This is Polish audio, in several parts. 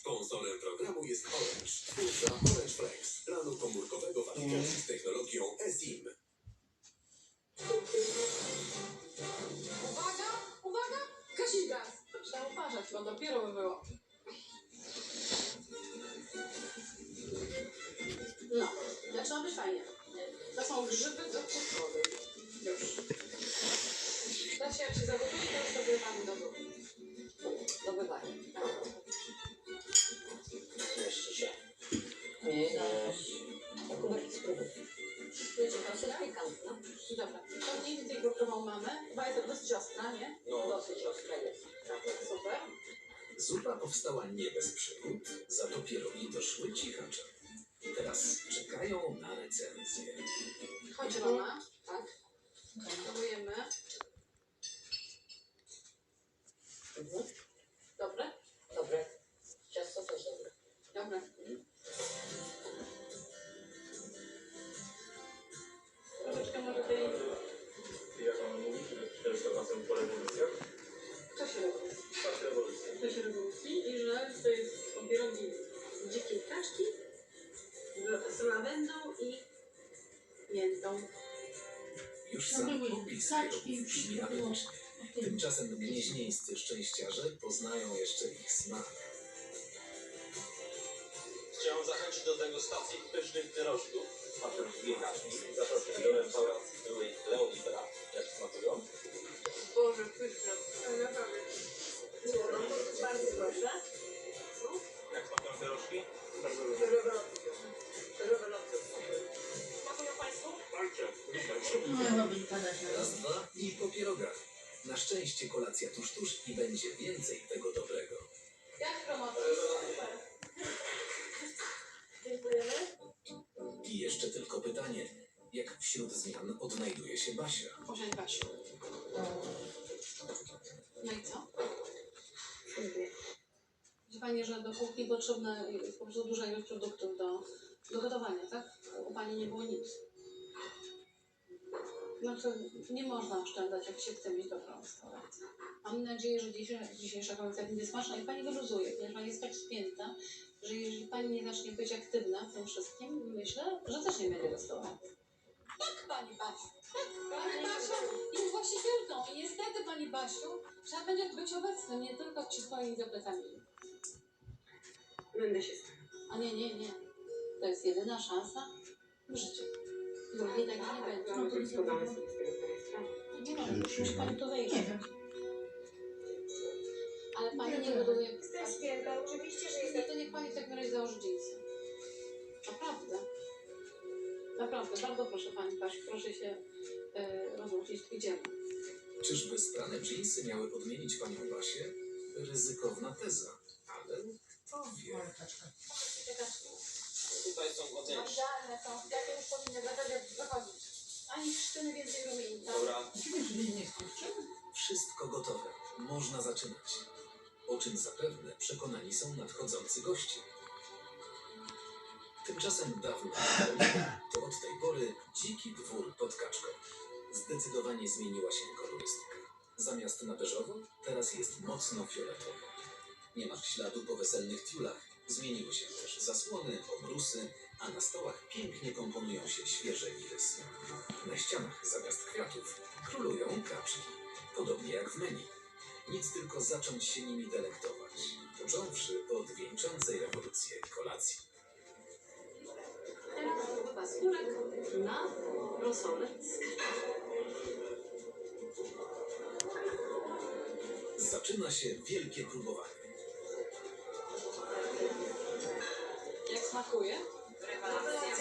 Sponsorem programu jest Orange, twórca Orange Flex, planu komórkowego w aplikacji z technologią eSIM. Uwaga, uwaga, gasić gaz. Trzeba uważać, bo dopiero by było. No, zaczyna być fajnie. To są grzyby do cukrowy. Już. Się jak się zagotuje, to już dogrywamy do góry. Mamy. Chyba jest to dosyć ostra, nie? No, Dosyć ostra jest. Super. Zupa powstała nie bez przygód, za to pierogi doszły cichaczem. Teraz czekają na recenzję. Chodź, Roma. Tak. Próbujemy. Już sam były opis kaczki, pierogów brzmi było. apetycznie. Tymczasem gnieźnieńscy szczęściarze poznają jeszcze ich smak. Chciałem zachęcić do degustacji pysznych pierożków. Smaczą wiekaczki. Zapraszam do restauracji byłej Leonidra. Jak smakują? Boże, pyszne. Ale naprawdę. Bardzo proszę. Jak smakują pierożki? Smakują Państwu? Walczę. No. Raz, dwa i po pierogach. Na szczęście kolacja tuż tuż i będzie więcej tego dobrego. Jak promocja? Dziękujemy. I jeszcze tylko pytanie, jak wśród zmian odnajduje się Basia? Posiadź Basiu. No i co? Wie Pani, że do kuchni potrzebne jest po prostu duża ilość produktów do, do gotowania, tak? U Pani nie było nic. Znaczy, nie można oszczędzać, jak się chce mieć dobrą restaurację. Mam nadzieję, że dzisiejsza, dzisiejsza kolekcja będzie smaczna i Pani wyluzuje, ponieważ Pani jest tak spięta, że jeżeli Pani nie zacznie być aktywna w tym wszystkim, myślę, że też nie będzie restauracji. Tak, Pani Basiu. Tak, Pani Basiu jest właścicielką i niestety, Pani Basiu, trzeba będzie być obecnym, nie tylko ci stoi za plecami. Będę się starała. A nie, nie, nie. To jest jedyna szansa w życiu. Tak nie będzie. No to zdamy sobie z tego zdaję sprawę. Nie ma, musi pani to wejść. Nie wiem. Ale pani nie buduje... Jestem spięta, oczywiście, że No jestem. to niech pani w takim razie założy dżinsy. Naprawdę. Naprawdę, bardzo proszę pani Basiu, proszę się e, rozłączyć. Idziemy. Czyżby sprane dżinsy miały odmienić panią Basię? Ryzykowna teza, ale kto wie. Martaczka. Tutaj są ładniejsze. Idealne są, jakie już powinny wychodzić. Ani sztyny więcej rumieni. Dobra. Jej nie skurczył. Wszystko gotowe. Można zaczynać. O czym zapewne przekonani są nadchodzący goście. Tymczasem dawno to od tej pory dziki dwór pod kaczką. Zdecydowanie zmieniła się kolorystyka. Zamiast na beżowo, teraz jest mocno fioletowo. Nie ma śladu po weselnych tiulach. Zmieniły się też zasłony, obrusy, a na stołach pięknie komponują się świeże irysy. Na ścianach zamiast kwiatów królują kaczki, podobnie jak w menu. Nic tylko zacząć się nimi delektować, począwszy od wieńczącej rewolucję kolacji. Teraz chyba skórek na rosolę z Zaczyna się wielkie próbowanie. Smakuje? Bardzo mi.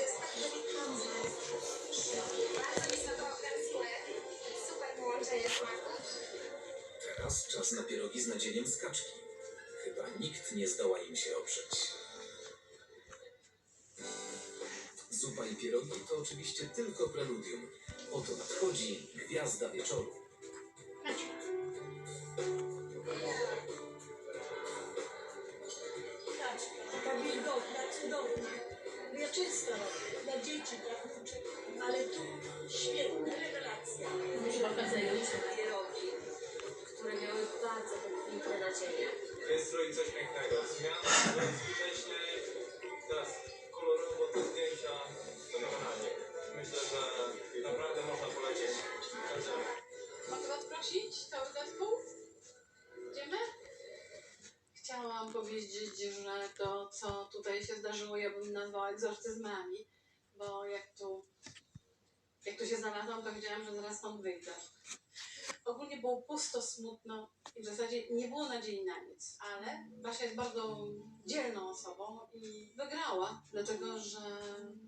Super połączenie. Teraz czas na pierogi z nadzieniem z kaczki. Chyba nikt nie zdoła im się oprzeć. Zupa i pierogi to oczywiście tylko preludium. Oto nadchodzi gwiazda wieczoru. Piękne nadzieje. Jest strój coś pięknego. Zmiana wcześniej, teraz kolorowo te zdjęcia fenomenalnie. Myślę, że naprawdę można polecieć. Mogę was prosić, cały zespół? Idziemy? Chciałam powiedzieć, że to, co tutaj się zdarzyło, ja bym nazwała egzorcyzmami, bo jak tu, jak tu się znalazłam, to wiedziałam, że zaraz stąd wyjdę. Ogólnie było pusto, smutno i w zasadzie nie było nadziei na nic, ale Basia jest bardzo dzielną osobą i wygrała, dlatego że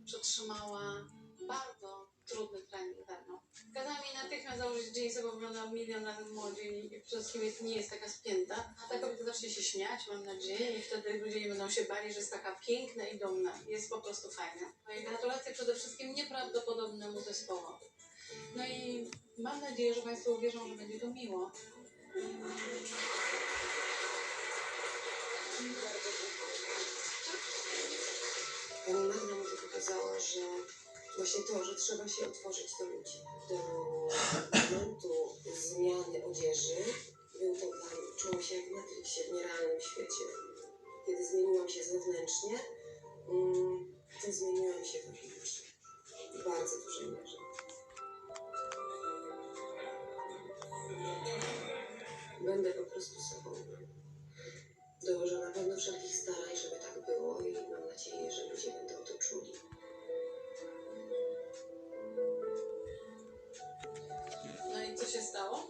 przetrzymała bardzo trudny trening ze mną. Kazała mi natychmiast założyć jeansy, bo wyglądał milion razy młodziej i przede wszystkim nie jest taka spięta. A ta kobieta zacznie się śmiać, mam nadzieję, i wtedy ludzie nie będą się bali, że jest taka piękna i dumna. Jest po prostu fajna. Moje gratulacje przede wszystkim nieprawdopodobnemu zespołowi. No i mam nadzieję, że Państwo uwierzą, że będzie to miło. Magda mi to pokazała, że właśnie to, że trzeba się otworzyć do ludzi. Do momentu zmiany odzieży był to dla mnie, czułam się jak w Matrixie, w nierealnym świecie. Kiedy zmieniłam się zewnętrznie, mm, to zmieniłam się. W bardzo dużej mierze. Będę po prostu sobą. Dołożę na pewno wszelkich starań, żeby tak było i mam nadzieję, że ludzie będą to czuli. No i co się stało?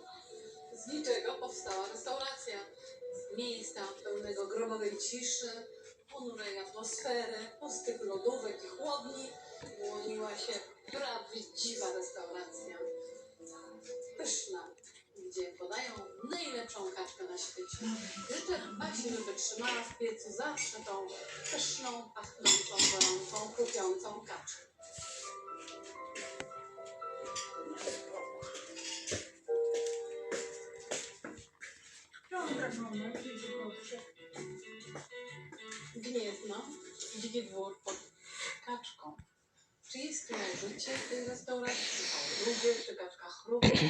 Z niczego powstała restauracja. Z miejsca pełnego grobowej ciszy, ponurej atmosfery, pustych lodówek i chłodni wyłoniła się prawdziwa restauracja. Najlepszą kaczkę na świecie. Życzę Basi, żeby trzymała w piecu zawsze tą pyszną, pachnącą, gorącą, chrupiącą kaczkę. Gniezno, dziki dwór pod kaczką. Czy jest tu życie w tej restauracji? Czy kaczka chrupie?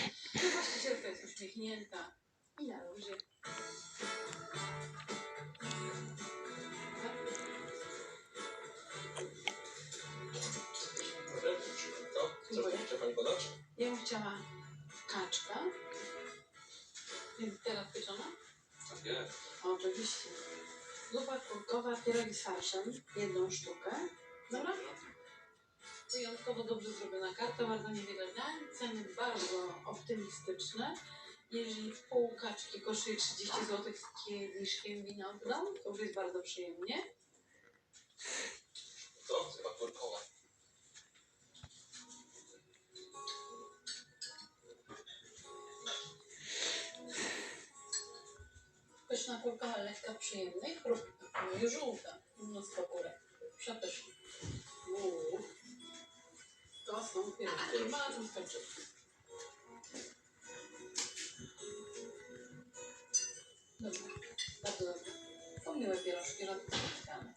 Chciała kaczka. Teraz pieczona? Tak jest. Oczywiście. Zupa kurkowa, pierogi z farszem, jedną sztukę. Dobra? Wyjątkowo dobrze zrobiona karta, bardzo niewiele dań, ceny bardzo optymistyczne. Jeżeli pół kaczki kosztuje 30 zł z kieliszkiem wina w to już jest bardzo przyjemnie. To? Chyba kurkowa. Pyszna kurka, lekka, przyjemna i chrupka. No i żółta. Mnóstwo kurek. Przepyszna. Uuu. To są pierogi. Bardzo mi skończyły. Dobra. Bardzo dobre. To miłe pierożki, spotykane.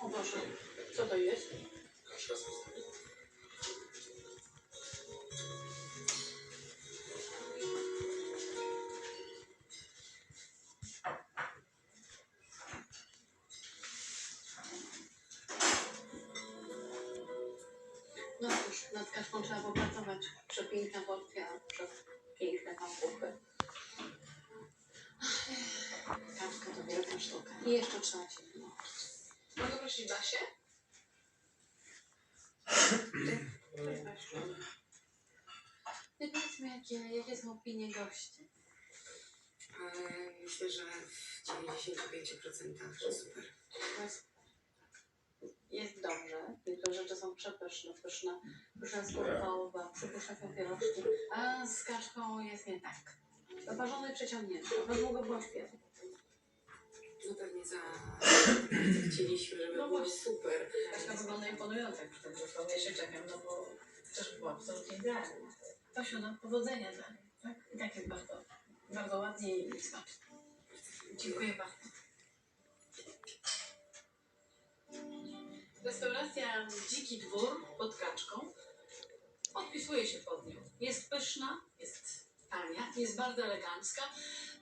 O Boże, co to jest? No cóż, nad kaczką trzeba popracować. Przepiękna porcja przez piękne papuchy. Kaczka to wielka sztuka. I jeszcze trzeba się nauczyć. Mogę prosić Basię? Ty powiedzmy, jakie, jakie są opinie gości. Ale myślę, że w 95% że super. Jest, jest dobrze, tylko rzeczy są przepyszne, pyszne, pyszna skórkowa, przypyszne papieroszki, a z kaczką jest nie tak. Zaparzony i przeciągnięty, to długo było śpiewu. No pewnie za chcieliśmy, żeby No było właśnie. super. Kaczka wygląda imponująco, jak zresztą ja się czekam, no bo też była absolutnie idealna. Tosiu, no powodzenia dla niej, tak? I tak jest bardzo, bardzo ładnie i smacznie. Dziękuję bardzo. Restauracja Dziki Dwór pod Kaczką podpisuje się pod nią. Jest pyszna, jest tania, jest bardzo elegancka.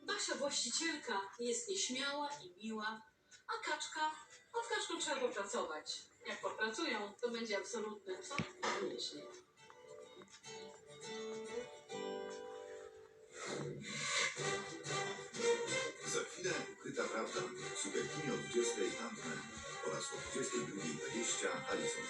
Basia, właścicielka, jest nieśmiała i miła, a kaczka, od kaczką trzeba popracować. Jak popracują, to będzie absolutny co? Myśli. Za chwilę ukryta prawda. Kino o 20 Ant-Man oraz o 22.20 Alison